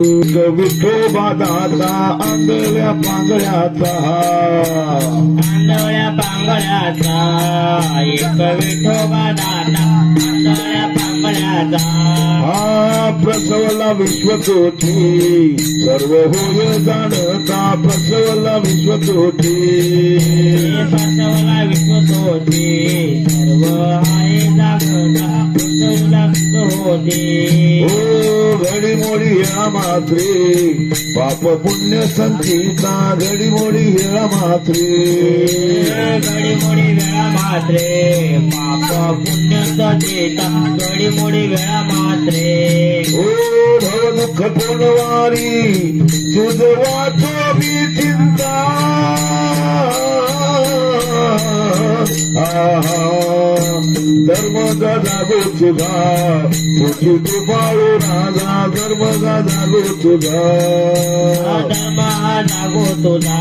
विठोबा दादा आंधळ्या पांगळ्याचा. आंधळ्या पांगळ्याचा एक विठोबा दादा आंधळ्या पांगळ्याचा. हा प्रसवला विश्वकोटी सर्व होय जाणता प्रसवला विश्वकोटी बसवला विश्वतोती सर्व आहे जागता बसवला होते घडिमोडिया मात्रे पाप पुण्य संतीचा घडीमोडी हिळा मात्रे घडीमोडी वेळा मात्रे पाप पुण्य संतीचा घडिमोडी वेळा मात्रे ओ भव दुःख पूर्णवारी मी चिंता. जागो तुझा तुझी कृपाळू राजा धर्म जागो तुझा. धर्म जागो तुझा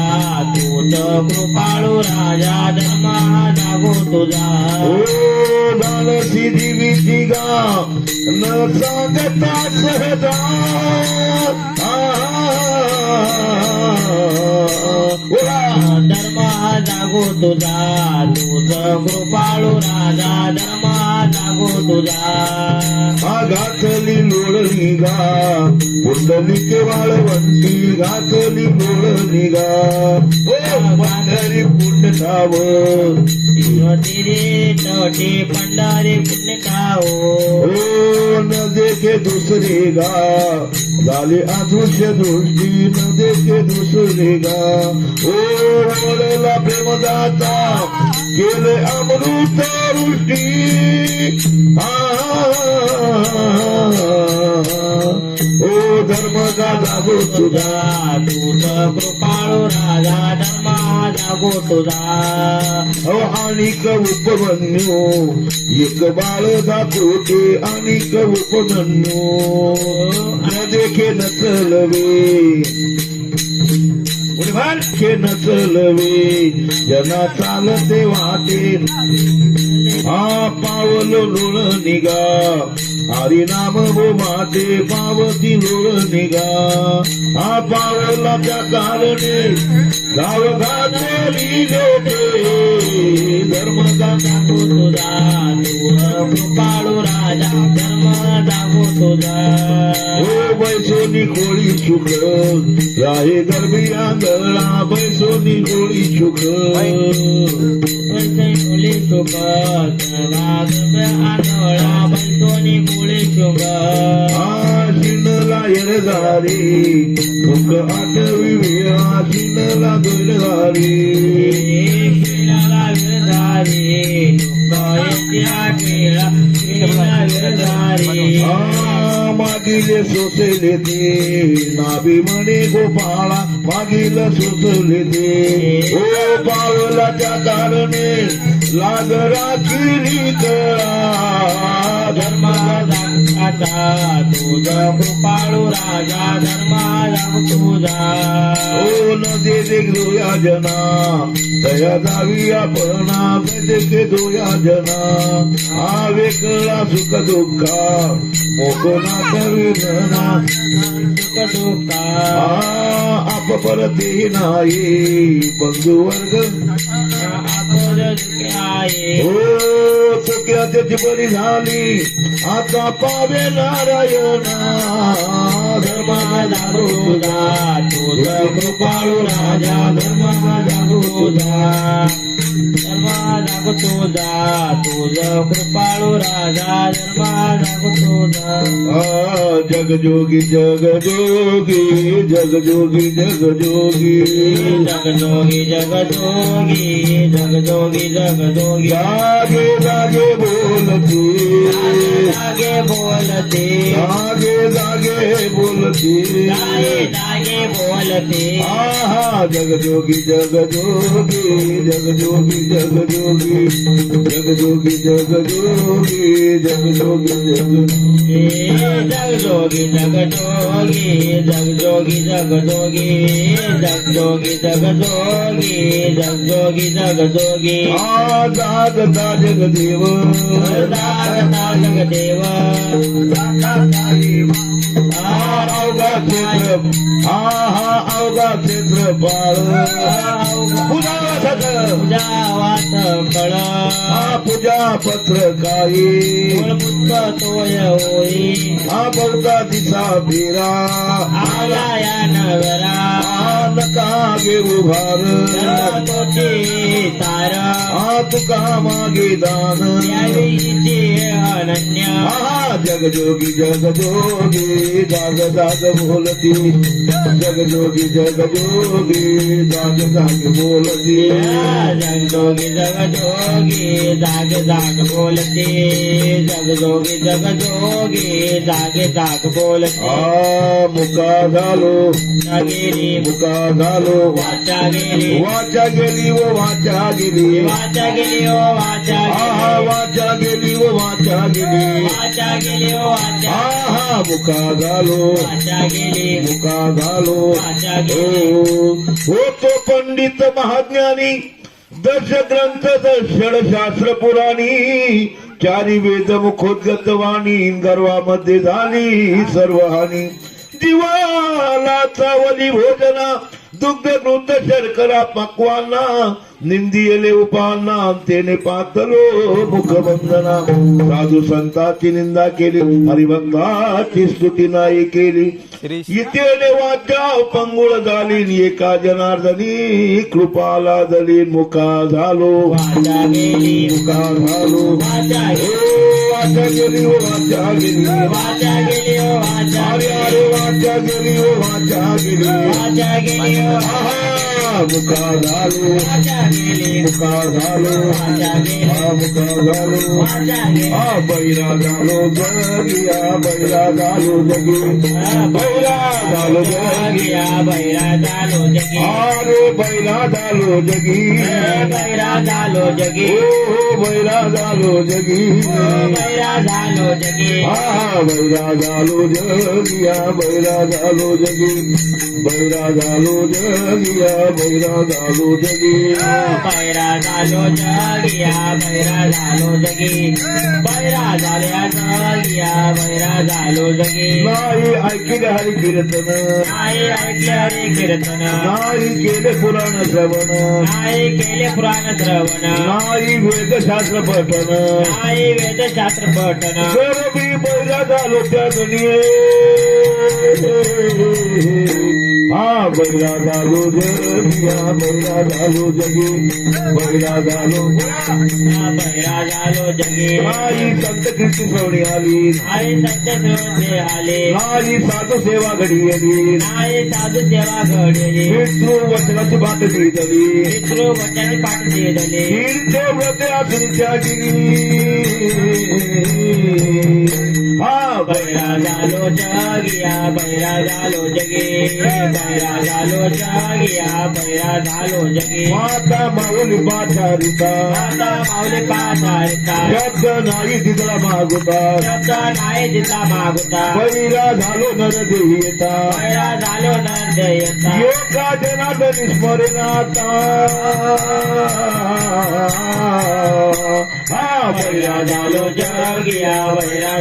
तूच कृपाळू राजा धर्मा जागो तुझा ओ दानसी देवीची गा न सांगता सहजा धर्मा जागो तुझा तूच कृपाळू राजा धर्मा जागो तुझा. घातली लोळणी गा पुंडलिके वाळवंती घातली लोळणी गा ओ पंढरी पुण्यठाव तिरे तटे पंढारे पुण्य ओ न देखे दुसरे गा. झाले अदृश्य दृष्टी न देखे दुसरे गा. ओ वळला प्रेमदाता केले अमृत वृष्टी. जागो तुझा तूच कृपाळू राजा धर्म हा जागो तुझा. अहो अनिक उपमन्यू एक बाळ दाखवते अनिक उपमन्यू. न देखे न चलवे के न चलवे जना चालते वाटे हा पावल लोळ निगा हरिनाम हो माझे पावती लोळ निगा हा पावला त्या कारणे गावगाली लोटे धर्म दाखवतो तुझा पाळू राजा. धर्म दाखवतो तुझा. हो बैसोनी कोळी चुक राहे गर्भिया दळा बैसोनी कोळी चुक शुभ सर्वात आनोळा बंधोनी मुळे शुभ शिंदला येर झाली सोसले ते नाभी म्हणे गोपाळा मागील सोसले ते. ओ पावलाच्या कारणे लाग राखिली कळा धर्माचा आता तुझ कृपाळू राजा धर्माला तुझा दोन न दे दे जना. दया जावी आपणा देखे दोया जना. हा वेगळा सुख दुःखा मोकना कविना सुख दुःखा. आप परते नाही बंधू वर्ग. हो चुक्या त्याची बरी झाली. आता पावे नारायणा. धर्मा जागो तुझा तुझ कृपाळू राजा धर्म जागो तुझा धर्म जागो तुझा तुझ कृपाळू राजा धर्म जागो तुझा आ, जग जोगी जग जोगी जग जोगी जग जोगी जग बोलती जागे बोलते जागे जागे बोलती जागे जागे बोलते आहा जग जोगी जग जोगी जग जोगी जग जोगी जग जोगी जग जोगी जग जोगी जग जग जोगी जग जोगी जग जोगी जग जोगी जग जोगी जग जोगी जग जोगी जग जोगी आ जागता जगदेव तारक देवा. हा हा अवघा क्षेत्र पूजा वाट कळा. पूजा पत्र काही मूलभूत तोय होई हा बौद्धा दिसा फिरा आला या नगरा नका घेऊ भार तोची तार. हा तुका मागे दान? त्यावेळीची अनन्य. जगजोगी जगजोगी जाग जाग बोलती. जगजोगी जगजोगी जाग जाग बोलती. जगजोगी जगजोगी जाग जाग बोलते. जगजोगी जगजोगी जागे जाग बोलते. मुका झालो. गेली मुका झालो. वाचा गेली वाचा गेली व वाचा गेली वाचा गेली ओ वाचा वाचा गेली व वाचा गेली वाचा गेली हा हा मुका झालो. वाचा गेली. मुका झालो. वाचा गेली. हो हो तो पंडित महाज्ञानी दश ग्रंथ षडशास्त्र पुराणी चारी वेद मुखोद्गत वाणी गर्वामध्ये झाली सर्व हानी जीवाला चावली भोजना दुग्ध शर्करा पक्वाना निंदियले उपाना तेने पातलो मुखबंधना साधू संताची निंदा केली हरिभक्ताची स्तुती नाही केली इथे वाचा पंगुळ झाली एका जनार्दनी कृपाला दली मुका झालो मुका झालो वाचा ओ गेली वाचा गेली ओ वाचा गेली वाचा गेली ओ वाचा अरे अरे वाचा गेली ओ वाचा गेली वाचा गेली ओ आहा, मुका झालो मुका झालो मुका झालो हा बैरा झालो जगिया बैरा झालो जगी बैरा झालो जगी बैरा झालो जगी अरे बैरा झालो जगी बैरा झालो जगी हो बैरा झालो जगी बैरा झालो जगी हा बैरा झालो जगिया बैरा झालो जगी बैरा झालो जगिया बैरा झालो जगी. बैरा झालो जगिया बैरा झालो जगी बैरा झाल्या जगिया बैरा झालो जगी नाही ऐकिले हरी कीर्तन नाही ऐकले हरे कीर्तन नाही केले पुराण श्रवण नाही केले पुराण श्रवण नाही वेदशास्त्र पठन नाही वेदशास्त्र पठन गरबी बैरा झालो त्या हा बैरा झालो जगिया बैरा झालो जगी बैरा झालो बैरा झालो जगी आई संत कीर्ती सोहणी आली आई संत श्रोते आली आई साधू सेवा घडी आली आई साधू सेवा घडली विष्णू वचनाची बात दिली पितृ वचन पाठ दिले कीर्ते व्रते असून त्या हा बैरा झालो जगिया बैरा झालो झालो जगिया बैरा झालो जगी माता माऊली पाचारिता माता माऊली पाचारिता शब्द नाही तिथला मागुता शब्द नाही तिथला मागुता बैरा झालो नर देता बैरा झालो नर येता योगा जनार्दन स्मरणाता हा बैरा झालो जगिया बैरा